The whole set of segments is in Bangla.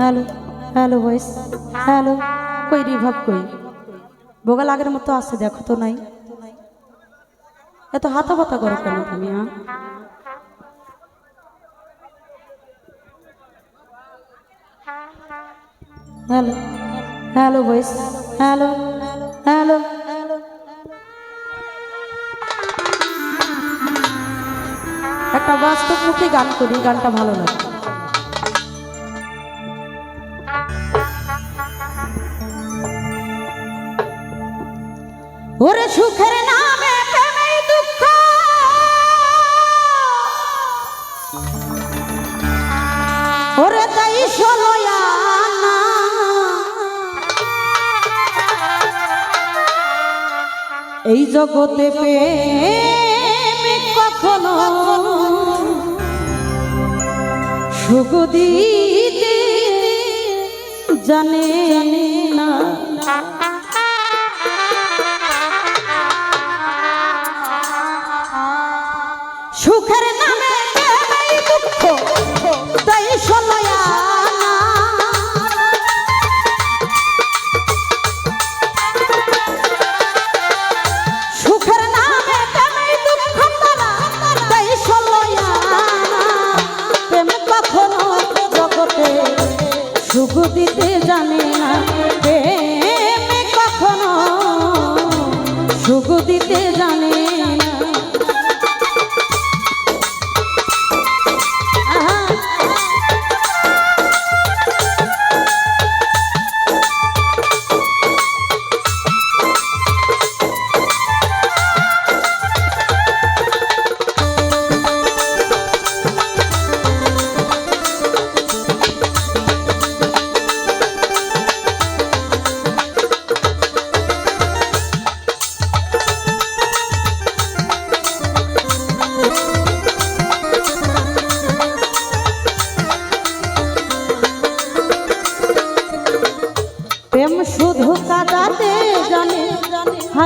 Hello hello voice hello. কই রিভাব কই? বোগাল লাগের মতো আছে, দেখো তো নাই। এত হাতা পাতা করো কেন তুমি হ্যাঁ? Hello hello voice hello hello. একটা বাস্তবমুখী গান করি, গানটা ভালো লাগে। ওরে সুখের নামে প্রেমেই দুঃখ। ওরে তাই এই জগতে প্রেমে কখনো সুখ দিতে জানে না। সুখের নামে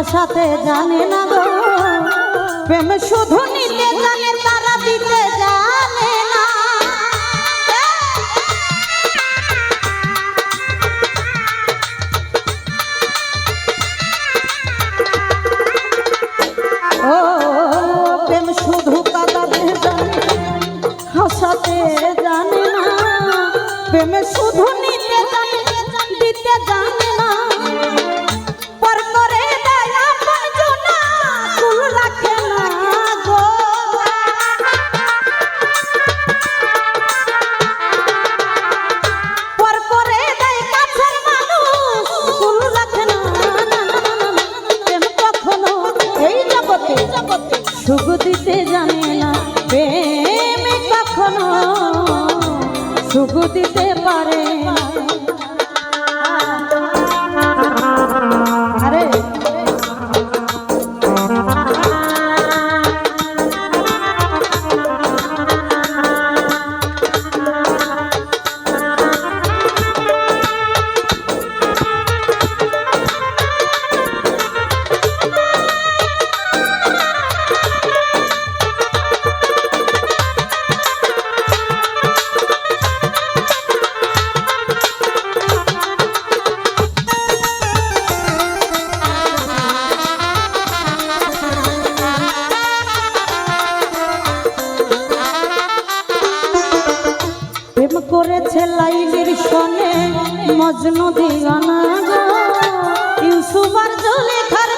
হাসাতে জানে না গো। প্রেম শুধু নিতে জানে তারা দিতে জানে সুখ দিতে পারে না। সনে মজনু দিগানা গো। ইউসুফ আর জুলেখার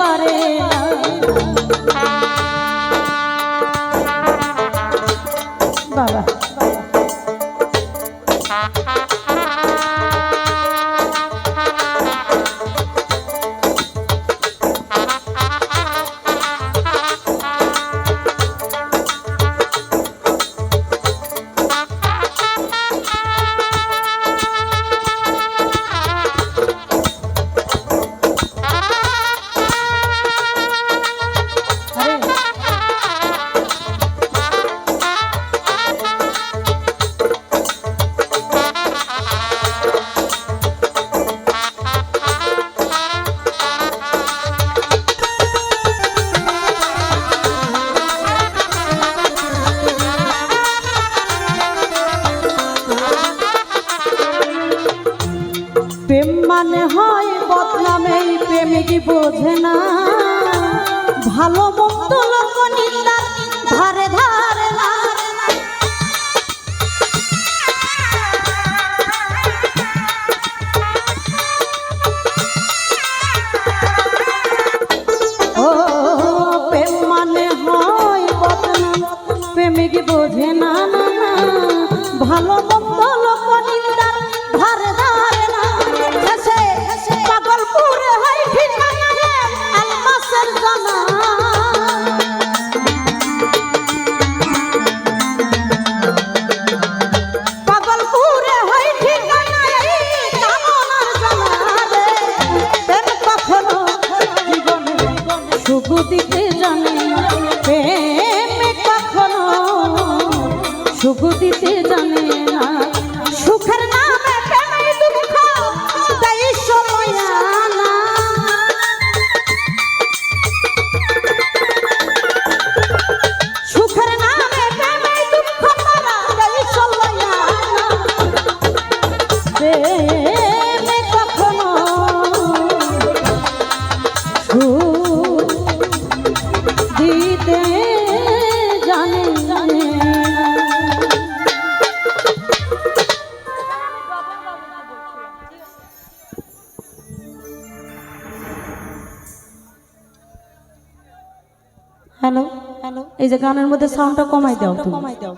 পারে না। হয় বদনামে প্রেমিক বোঝে না। ভালো মন্দ লোক নিন্দা ধারে ধারে না হ্যালো হ্যালো এই যে গানের মধ্যে সাউন্ডটা কমাই দাও কমাই দাও